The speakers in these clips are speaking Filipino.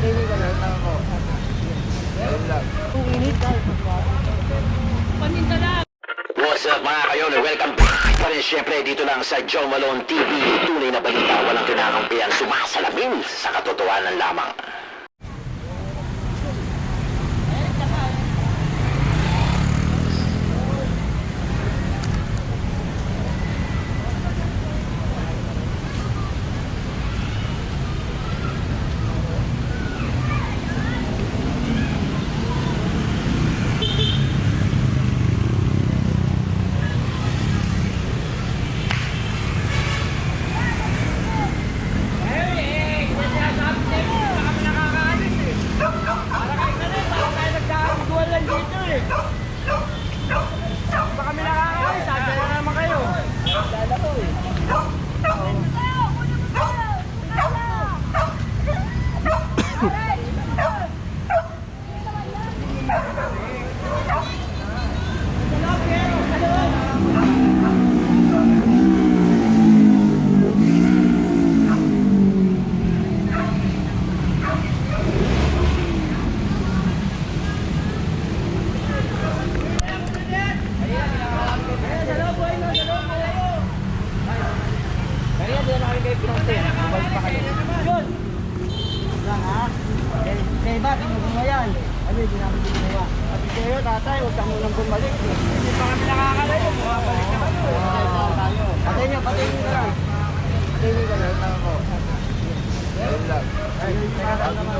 Hindi ka lang ako. Ayun lang. Kung init tayo. What's up mga kayon? Welcome back pa rin syempre dito lang sa Joe Malone TV. Tunay na balita, walang kinakampihan, sumasalamin sa katotohanan lamang. Ayun lang. Ay, teka lang naman.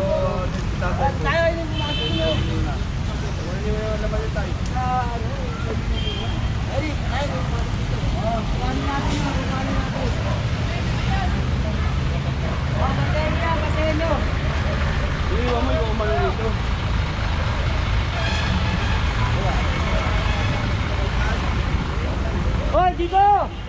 Tayo, yung mga sinyo. Hindi mo naman yung tayo. Ay, ay, kuhanin natin yun, kuhanin natin. Oh, patayin niyo. Iiwan mo yung. Hoy, dito!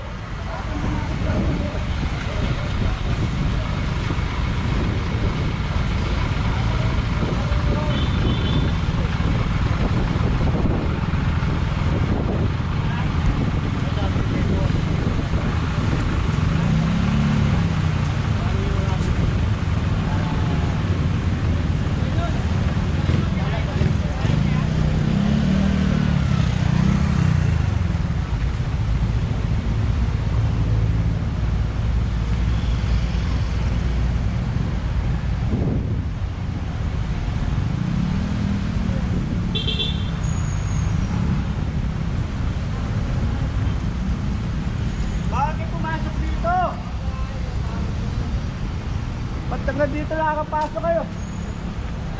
Dito nakakapasok kayo?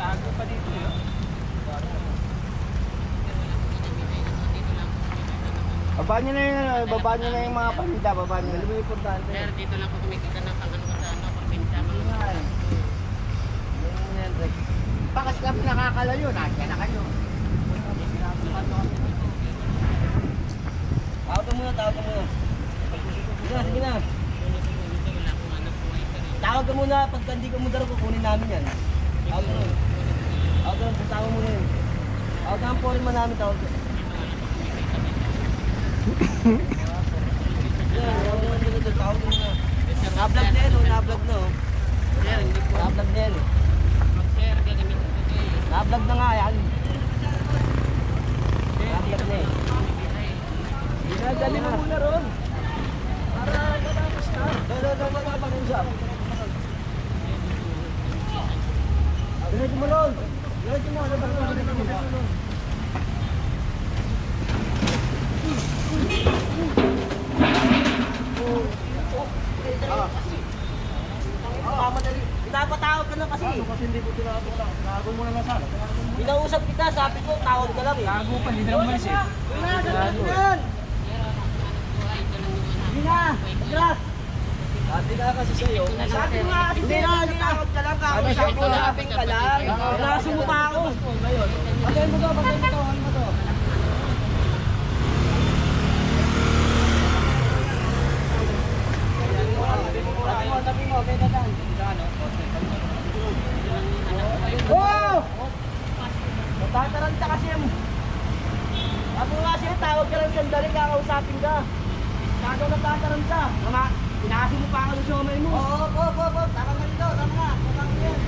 Tago pa dito yun. Baba nyo na yung, ano, baba nyo na yung mga paninda, baba nyo. Ano ba yung importante? Sir, dito lang po kumikita ng pangano sa ano, pagbinta eh. Ganyan yan, Rex. Bakas kami nakakalayo, nandiyan na kayo. Tawag ka muna, tawag ka muna. Sige na, sige na. wala akong ano po ay sir. Tawag ka muna, pagka hindi ka muna kukunin namin yan. Tawag ka muna. Tawag ka muna, tawag muna yun. Tawag ka ang foreman namin, tawag ka. Yan, tawag ka muna tawag ka muna. Na-vlog na yan, oh, na-vlog na, oh. Na kayo. Na-vlog na nga, yan. Na-vlog na, eh. Dinadali mo muna ron. Para matapos na. Doon, doon, doon, makapag-usap. Diretso mo ron. Diretso mo, ano ba ron? Diretso mo. Pinapatawag ka na kasi. Ano kasi hindi ko tinawag na. Tinago mo na lang sana. Pinausap kita, sabi ko, tawag ka lang eh. Tago pa, hindi na umalis eh. Hindi na, ganun yan. Hindi na, Agrat. Sabi ka kasi sa'yo. Sabi ko nga kasi Hindi na, tinawag ka lang. Ano sabi ka lang. Nakasumo pa ako. Patayin mo to, patayin mo to, ano mo to. Tabi mo, tabi mo, kaya dyan. Oh! Natataranta kasi yung... Sabi ko kasi, tawag ka lang sandali, kakausapin ka. Kagaw natataranta. Mga, pinasi mo pa ako sa siomay mo. Oo, oo, oo, oo. Tama nga dito, tama nga. Tama nga yan.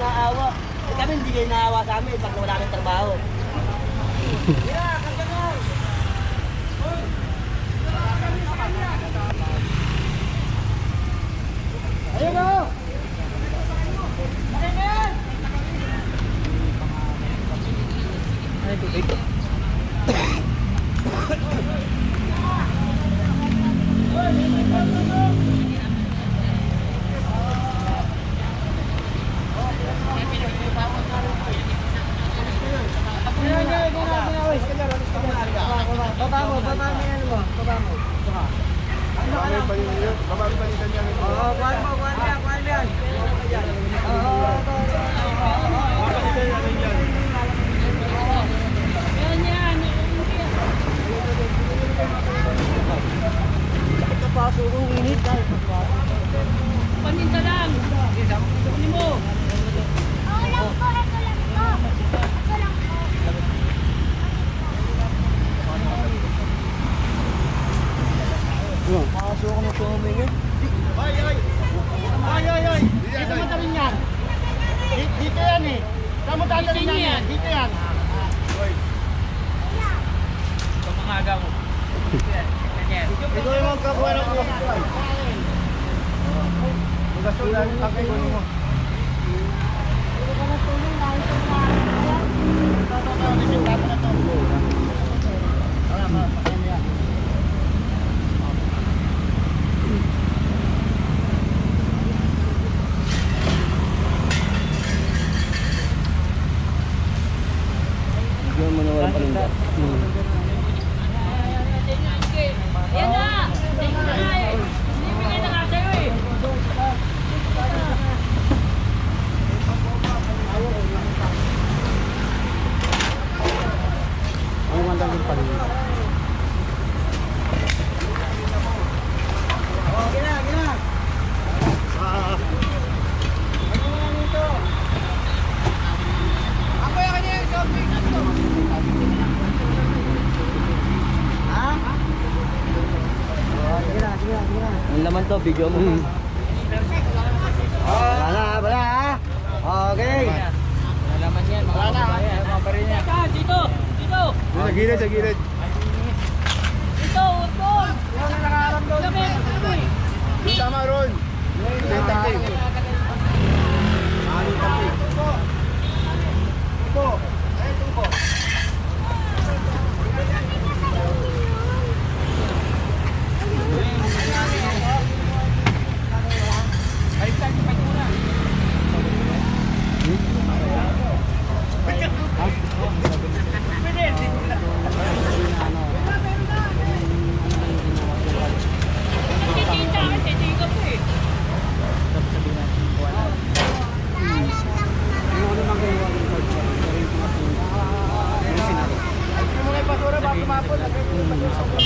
Naawa. Eh kami hindi kayo naawa sa amin pag wala kang trabaho. Yeah, kanta na. Ayun o! Ayun na yan! Ay, tubig. Baba mo, baba mo yan mo. Baba mo. Baba. Ano ka lang? Baba ang palitan niya. Oo, kuhan mo, kuhan mo yan, kuhan mo yan. Oo, oo, oo. Papalitan namin yan. Kapasok kong init dahil Paminta lang. Kunin mo. Pasok ko mo tumingin. Ay, ay! Ay, ay, ay! Dito mo tarin yan. Di- Dito yan eh. Saan mo tatalin Dito yan? yan. Dito yan. Pamangagaw mo. Ganyan. Ikaw yung magkakuha ng uwak ko. Magkasulan yung takay ko mo. Bigyan mo na wala palinda. Yan na! Hindi ko na nga eh. Bibigay na nga sa'yo eh. Ang ganda ng palinda. Oh, gina, gina. Ah, Ano nga nito? Ako yung kanya yung shopping. Ha? Oh, sige na, sige na, sige na. Video mo. Oh, wala na, wala ha? Okay. Nalaman yan, mga kababayan. Mga baril niya. Ka, dito! Dito! Sa gilid, sa gilid. Dito! Utol! Yung nakaramdam. Kami! Kami! Yung tama ron. Yung takay. Ah, yung takay. Tubo. Ay, tubo. Hindi kita kasi hindi ka po eh. Hindi mo nga ipasura, baka kumapon.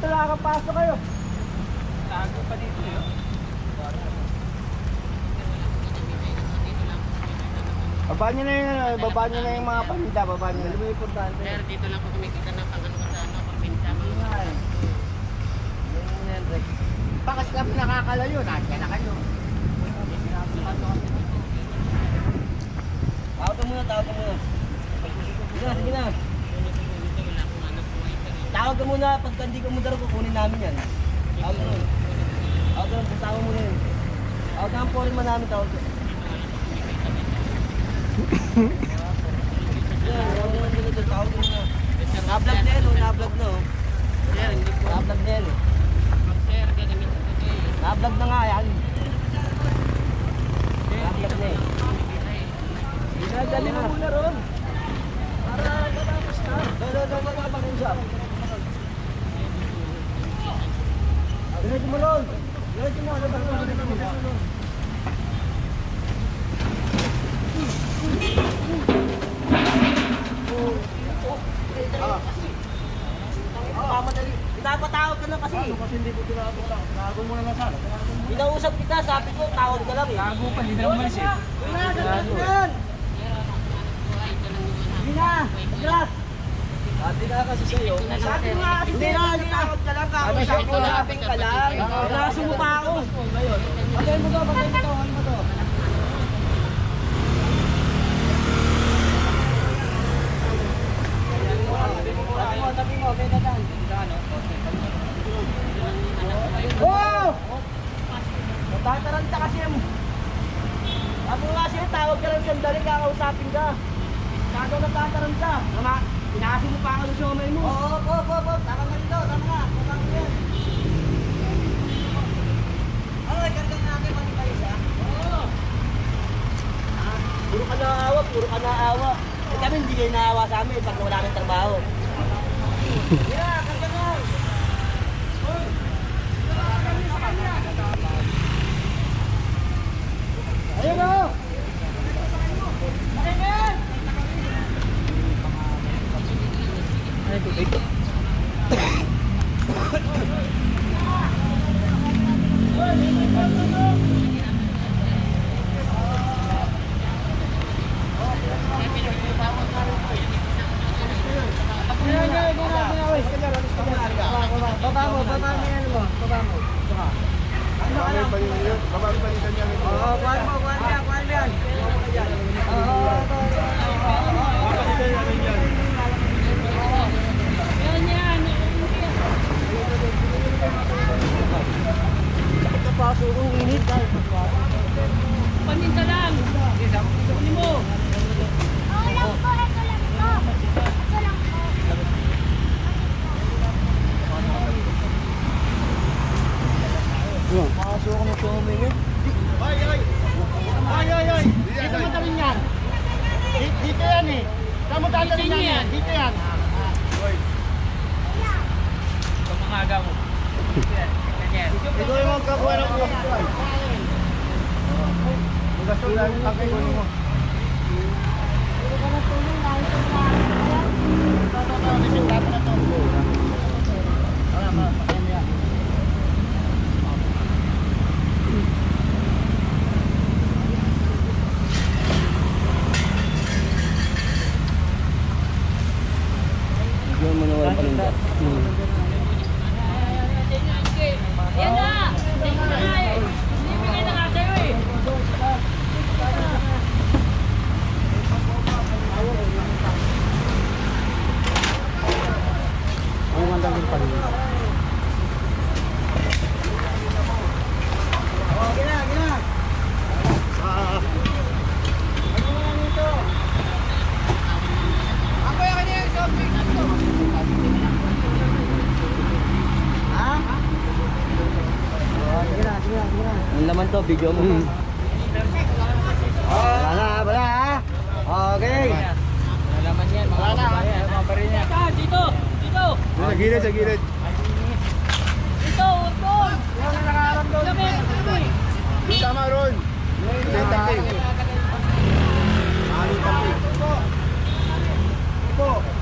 Dito nakakapasok kayo? Tago pa dito yun. Baba nyo na yung, ano, baba nyo na yung mga paninda, baba nyo na. Ano yung importante? Sir, dito lang po kumikita ng pang ano ko sa ano, pang pinta mga Yan. Yan, Rex. Bakas kami nakakalayo, nasya na kayo. Tawag ka muna, tawag ka muna. Sige na, sige na. Wala akong anak po ay Tawag ka muna, pagka hindi ka muna kukunin namin yan. Tawag ka muna. Tawag ka muna, tawag muna yun. Tawag ka ang foreman namin, tawag ka. Tawag ka muna tawag ka muna. Na-vlog na yan, oh, na-vlog na, oh. Sir, hindi. Na-vlog na. Sir, ko ito eh. Na-vlog na nga, yan. Na-vlog na, eh. Dali mo muna ron. Para matapos na. Doon, doon, doon, ron. Diretso mo, labas mo, diretso mo. Pinapatawag ka lang kasi. Ano kasi hindi ko tinatawag lang. Tinawag mo na lang sana. Pinausap kita, sabi ko, tawag ka lang eh. Tago pa, hindi na umalis eh. Hindi na, ganun yan. Hindi na, kasi sa'yo. Sabi ko nga kasi sa'yo, tawag ka lang, laping ka lang. Pinaso mo pa ako. Pagay mo to, pagay mo to, pagay mo to. Mo, mo. Oh! Natataranta kasi yung... Ako nga siya, tawag ka lang sandali, kakausapin ka. Kagaw natataranta. Tama, pinasi mo pa ako ng siomay mo. Oo, oo, oo, oo, tama nga dito, tama nga. Tama nga yan. Ano, ikargan natin pati kayo siya? Oo. Ah, puro ka naawa, puro ka naawa. Eh kami hindi kayo naawa sa amin pag wala kang trabaho. Yeah, karga nga. Ayun na! Baba mo, baba mo yan mo. Baba mo. Baba. Ano ka lang? Babae palitan niya. Oo, kuhan mo, kuhan mo yan, kuhan mo yan. Oo, ito, ito, ito. Kapasok kong init. Paninta lang. Kunin mo. Ulam ko, ito lang to. Ito lang to. Pasok ko ng tumay niya. Ay, ay! Ay, ay, ay! Dito mo tawin yan. Di- Dito yan eh. Saan mo tatalin yan? Dito yan. umaga mo. Ganyan. Ikaw yung magkakuha ng buwan. Magkasulan yung kakay mo. Hindi ko na tulong dahil sa mga Ito, ito, ito. Nisimula ko na to. Tara, tara. Pakain mo yan. Na walang palinda. Yan na! Na nga eh. Hindi bigay na nga sa'yo eh. Ang ganda yung palinda. Okay na, okay na. Ah. Ano mo lang ito? Ako yung kanya yung shopping. Ha? Oh, sige na, sige na, sige na. Ang laman to, video mo. Oh, wala na, wala ha. Okay. Nalaman yan, mga Wala na. mga niya. Ah, dito! Dito! Sa gilid, sa gilid. Dito! Ito! Yung nakaharap doon. Sabi, sabi! Yung tama ron. Yung taping. Ah, yung taping. Ito. Ay,